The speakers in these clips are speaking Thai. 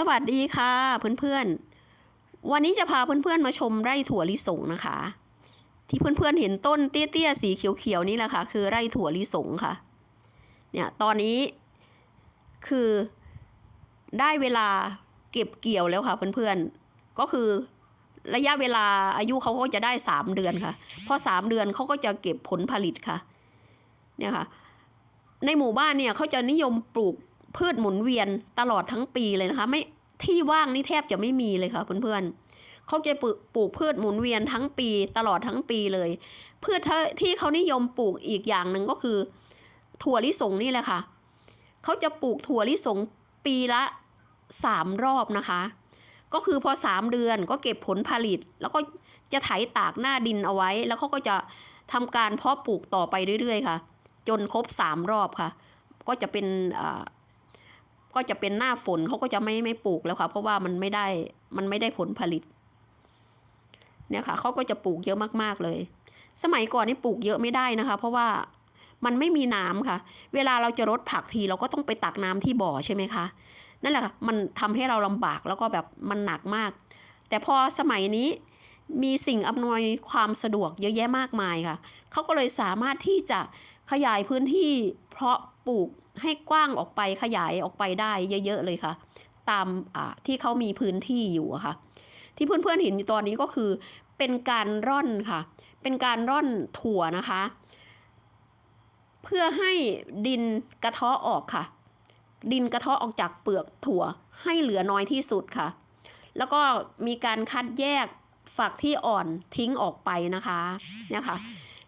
สวัสดีค่ะเพื่อนๆ วันนี้จะพาเพื่อนๆมาชมไร่ถั่วลิสงนะคะ ที่เพื่อนๆเห็นต้นเตี้ยๆสีเขียวๆนี่แหละค่ะคือไร่ถั่วลิสงค่ะเนี่ยตอนนี้คือได้เวลาเก็บเกี่ยวแล้วค่ะเพื่อนๆก็คือระยะเวลาอายุเขาก็จะได้สามเดือนค่ะพอสามเดือนเขาก็จะเก็บผลผลิตค่ะเนี่ยค่ะในหมู่บ้านเนี่ยเขาจะนิยมปลูก พืชหมุนเวียนตลอดทั้งปีเลยนะคะ ไม่ที่ว่างนี่แทบจะไม่มีเลยค่ะเพื่อนๆเขาจะปลูกพืชหมุนเวียนทั้งปีตลอดทั้งปีเลย พืชที่เขานิยมปลูกอีกอย่างหนึ่งก็คือ ถั่วลิสงนี่แหละค่ะเขาจะปลูกถั่วลิสงปีละสามรอบนะคะ ก็คือพอสามเดือนก็เก็บผลผลิต แล้วก็จะไถตากหน้าดินเอาไว้ แล้วเขาก็จะทำการเพาะปลูกต่อไปเรื่อยๆค่ะ จนครบสามรอบค่ะ ก็จะเป็นอ ก็จะเป็นหน้าฝนเขาก็จะไม่ไม่ปลูกแล้วค่ะ เพราะว่ามันไม่ได้มันไม่ได้ผลผลิต เนี่ยค่ะเขาก็จะปลูกเยอะมากๆเลย สมัยก่อนนี่ปลูกเยอะไม่ได้นะคะ เพราะว่ามันไม่มีน้ำค่ะ เวลาเราจะรดผักทีเราก็ต้องไปตักน้ำที่บ่อใช่ไหมคะนั่นแหละค่ะมันทำให้เราลำบากแล้วก็แบบมันหนักมาก แต่พอสมัยนี้มีสิ่งอำนวยความสะดวกเยอะแยะมากมายค่ะ เขาก็เลยสามารถที่จะขยายพื้นที่เพราะ ปลูกให้กว้างออกไปขยายออกไปได้เยอะๆเลยค่ะ ตามที่เขามีพื้นที่อยู่ค่ะ ที่เพื่อนๆเห็นตอนนี้ก็คือเป็นการร่อนค่ะ เป็นการร่อนถั่วนะคะ เพื่อให้ดินกระเทาะออกค่ะ ดินกระเทาะออกจากเปลือกถั่วให้เหลือน้อยที่สุดค่ะ แล้วก็มีการคัดแยกฝักที่อ่อนทิ้งออกไปนะคะเนี่ยค่ะ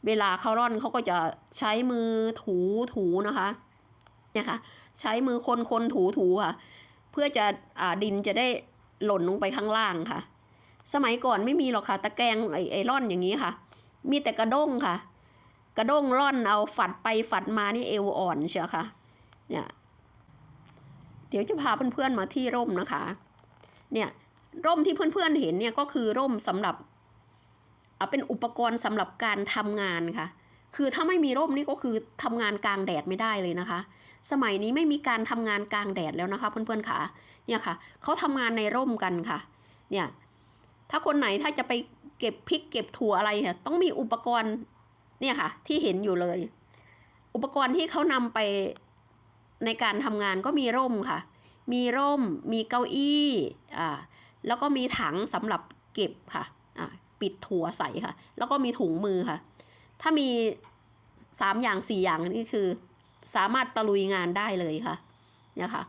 เวลาเขาร่อนเขาก็จะใช้มือถูถูนะคะ เนี่ยค่ะใช้มือคนคนถูถูค่ะ เพื่อจะอ่าดินจะได้หล่นลงไปข้างล่างค่ะ สมัยก่อนไม่มีหรอกค่ะ ตะแกรงไอไอร่อนอย่างนี้ค่ะ มีแต่กระด้งค่ะ กระด้งร่อนเอาฝัดไปฝัดมานี่เอวอ่อนเชียวค่ะเนี่ยเดี๋ยวจะพาเพื่อนๆมาที่ร่มนะคะ เนี่ยร่มที่เพื่อนๆเห็นเนี่ยก็คือร่มสำหรับเอาเป็นอุปกรณ์สำหรับการทำงานค่ะ คือถ้าไม่มีร่มนี่ก็คือทำงานกลางแดดไม่ได้เลยนะคะ สมัยนี้ไม่มีการทำงานกลางแดดแล้วนะคะเพื่อนๆค่ะเนี่ยค่ะเขาทำงานในร่มกันค่ะเนี่ยถ้าคนไหนถ้าจะไปเก็บพริกเก็บถั่วอะไรเนี่ยต้องมีอุปกรณ์เนี่ยค่ะที่เห็นอยู่เลย อุปกรณ์ที่เขานำไปในการทำงานก็มีร่มค่ะ มีร่มมีเก้าอี้อ่าแล้วก็มีถังสำหรับเก็บค่ะอ่าปิดถั่วใส่ค่ะ แล้วก็มีถุงมือค่ะ ถ้ามีสามอย่างสี่อย่างนี่คือ สามารถตะลุยงานได้เลยค่ะเนี่ยค่ะ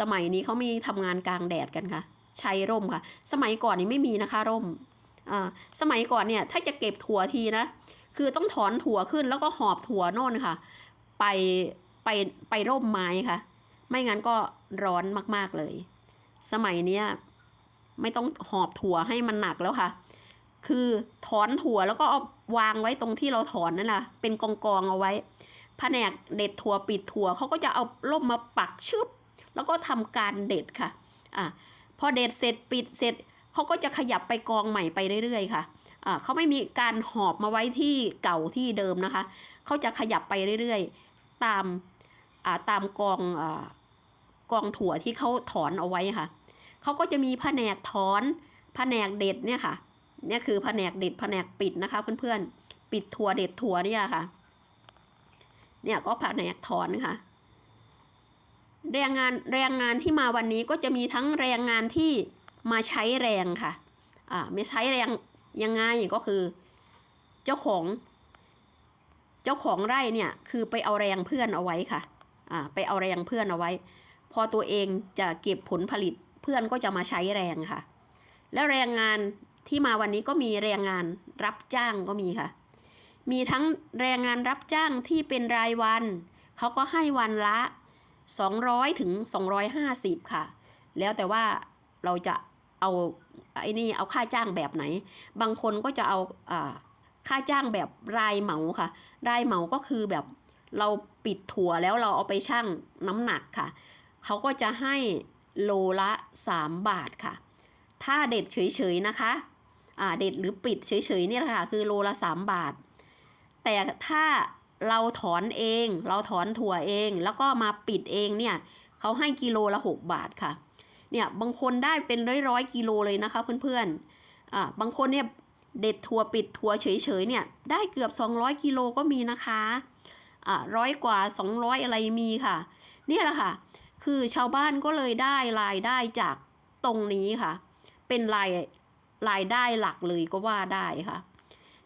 สมัยนี้เขามีทำงานกลางแดดกันค่ะ ใช้ร่มค่ะ สมัยก่อนนี้ไม่มีนะคะร่มอ่าสมัยก่อนเนี่ยถ้าจะเก็บถั่วทีนะ คือต้องถอนถั่วขึ้นแล้วก็หอบถั่วโน่นค่ะ ไปไปไปร่มไม้ค่ะ ไม่งั้นก็ร้อนมากๆเลย สมัยเนี้ยไม่ต้องหอบถั่วให้มันหนักแล้วค่ะ คือถอนถั่วแล้วก็เอาวางไว้ตรงที่เราถอนนั่นแหละเป็นกองกองเอาไว้ แผนกเด็ดถั่วปิดถั่วเขาก็จะเอาร่มมาปักชึบ แล้วก็ทำการเด็ดค่ะอะพอเด็ดเสร็จปิดเสร็จเขาก็จะขยับไปกองใหม่ไปเรื่อยๆค่ะอ่าเขาไม่มีการหอบมาไว้ที่เก่าที่เดิมนะคะเขาจะขยับไปเรื่อยๆ ตามอ่าตามกองอ่ากองถั่วที่เขาถอนเอาไว้ค่ะเขาก็จะมีแผนกถอนแผนกเด็ดเนี่ยค่ะเนี่ยคือแผนกเด็ดแผนกปิดนะคะเพื่อนๆ ปิดถั่วเด็ดถั่วเนี่ยค่ะ เนี่ยก็แผนกถอนค่ะ แรงงานแรงงานที่มาวันนี้ก็จะมีทั้งแรงงานที่มาใช้แรงค่ะอ่าไม่ใช้แรงยังไงก็คือ เจ้าของ เจ้าของไร่เนี่ยคือไปเอาแรงเพื่อนเอาไว้ค่ะอ่าไปเอาแรงเพื่อนเอาไว้ พอตัวเองจะเก็บผลผลิตเพื่อนก็จะมาใช้แรงค่ะ แล้วแรงงานที่มาวันนี้ก็มีแรงงานรับจ้างก็มีค่ะ มีทั้งแรงงานรับจ้างที่เป็นรายวัน เขาก็ให้วันละ 200 ถึง 250 ค่ะ แล้วแต่ว่าเราจะเอาไอ้นี่เอาค่าจ้างแบบไหน บางคนก็จะเอาอาค่าจ้างแบบรายเหมาค่ะ รายเหมาก็คือแบบเราปิดถั่วแล้วเราเอาไปชั่งน้ำหนักค่ะ เขาก็จะให้โลละ 3 บาทค่ะ ถ้าเด็ดเฉยๆนะคะ อ่าเด็ดหรือปิดเฉยๆเนี่ยแหละค่ะ คือโลละ 3 บาท แต่ถ้าเราถอนเอง เราถอนถั่วเอง แล้วก็มาปิดเองเนี่ยเขาให้กิโลละ 6 บาทค่ะ เนี่ยบางคนได้เป็นร้อยร้อยกิโลเลยนะคะเพื่อนๆอ่าบางคนเนี่ยเด็ดถั่วปิดถั่วเฉยๆเนี่ยได้เกือบ 200 กิโลก็มีนะคะอ่าร้อยกว่า 200 อะไรมีค่ะ เนี่ยแหละค่ะ คือชาวบ้านก็เลยได้รายได้จากตรงนี้ค่ะ เป็นรายรายได้หลักเลยก็ว่าได้ค่ะ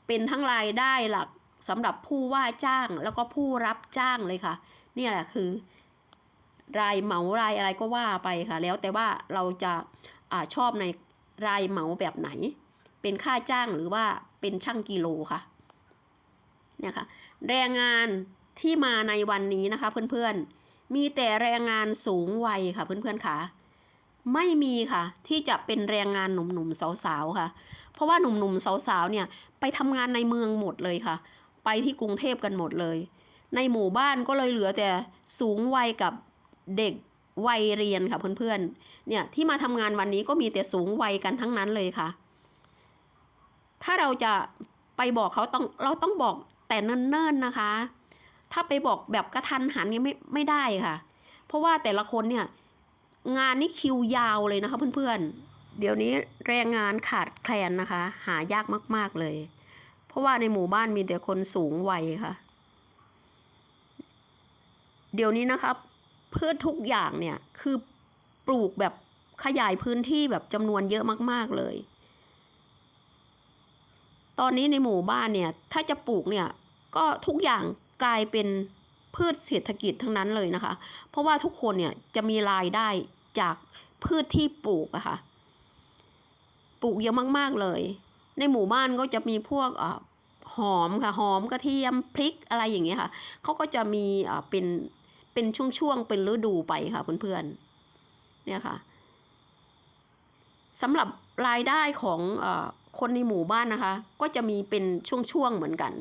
เป็นทั้งรายได้หลัก สำหรับผู้ว่าจ้างแล้วก็ผู้รับจ้างเลยค่ะ นี่แหละคือ รายเหมารายอะไรก็ว่าไปค่ะ แล้วแต่ว่าเราจะอาชอบในรายเหมาแบบไหน เป็นค่าจ้างหรือว่าเป็นช่างกิโลค่ะเนี่ยค่ะแรงงานที่มาในวันนี้นะคะเพื่อนๆ มีแต่แรงงานสูงวัยค่ะเพื่อนๆค่ะ ไม่มีค่ะที่จะเป็นแรงงานหนุ่มๆสาวๆค่ะ เพราะว่าหนุ่มๆสาวๆเนี่ยไปทำงานในเมืองหมดเลยค่ะ ไปที่กรุงเทพกันหมดเลย ในหมู่บ้านก็เลยเหลือแต่สูงวัยกับเด็กวัยเรียนค่ะเพื่อนๆ เนี่ยที่มาทำงานวันนี้ก็มีแต่สูงวัยกันทั้งนั้นเลยค่ะ ถ้าเราจะไปบอกเขาต้องเราต้องบอกแต่เนิ่นๆนะคะ ถ้าไปบอกแบบกระทันหันเนี่ยไม่ไม่ได้ค่ะ เพราะว่าแต่ละคนเนี่ยงานนี่คิวยาวเลยนะคะเพื่อนๆ เดี๋ยวนี้แรงงานขาดแคลนนะคะ หายากมากๆเลย ราะว่าในหมู่บ้านมีแต่คนสูงวัยค่ะ เดี๋ยวนี้นะครับพืชทุกอย่างเนี่ยคือปลูกแบบขยายพื้นที่แบบจำนวนเยอะมาก ๆเลย ตอนนี้ในหมู่บ้านเนี่ยถ้าจะปลูกเนี่ยก็ทุกอย่างกลายเป็นพืชเศรษฐกิจทั้งนั้นเลยนะคะ เพราะว่าทุกคนเนี่ยจะมีรายได้จากพืชที่ปลูกอะค่ะ ปลูกเยอะมาก ๆเลย ในหมู่บ้านก็จะมีพวกอหอมค่ะหอมกระเทียมพริกอะไรอย่างเงี้ยค่ะเขาก็จะมีเอ่อเป็นเป็นช่วงๆเป็นฤดูไปค่ะเพื่อนๆเนี่ยค่ะสำหรับรายได้ของออคนในหมู่บ้านนะคะ ก็จะมีเป็นช่วงๆเหมือนกัน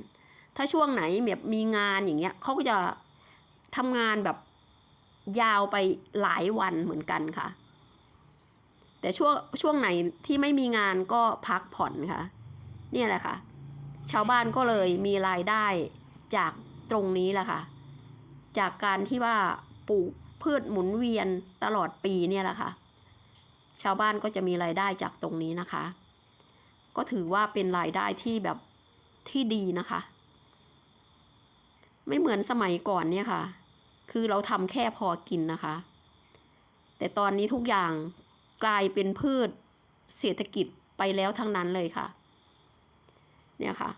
ถ้าช่วงไหนแบบมีงานอย่างเงี้ยเขาก็จะทำงานแบบยาวไปหลายวันเหมือนกันค่ะ แต่ช่วงช่วงไหนที่ไม่มีงานก็พักผ่อนค่ะ เนี่ยแหละค่ะ ชาวบ้านก็เลยมีรายได้จากตรงนี้แหละค่ะ จากการที่ว่าปลูกพืชหมุนเวียนตลอดปีเนี่ยแหละค่ะ ชาวบ้านก็จะมีรายได้จากตรงนี้นะคะ ก็ถือว่าเป็นรายได้ที่แบบที่ดีนะคะ ไม่เหมือนสมัยก่อนเนี่ยค่ะ คือเราทำแค่พอกินนะคะ แต่ตอนนี้ทุกอย่าง กลายเป็นพืชเศรษฐกิจไปแล้วทั้งนั้นเลยค่ะ เนี่ยค่ะ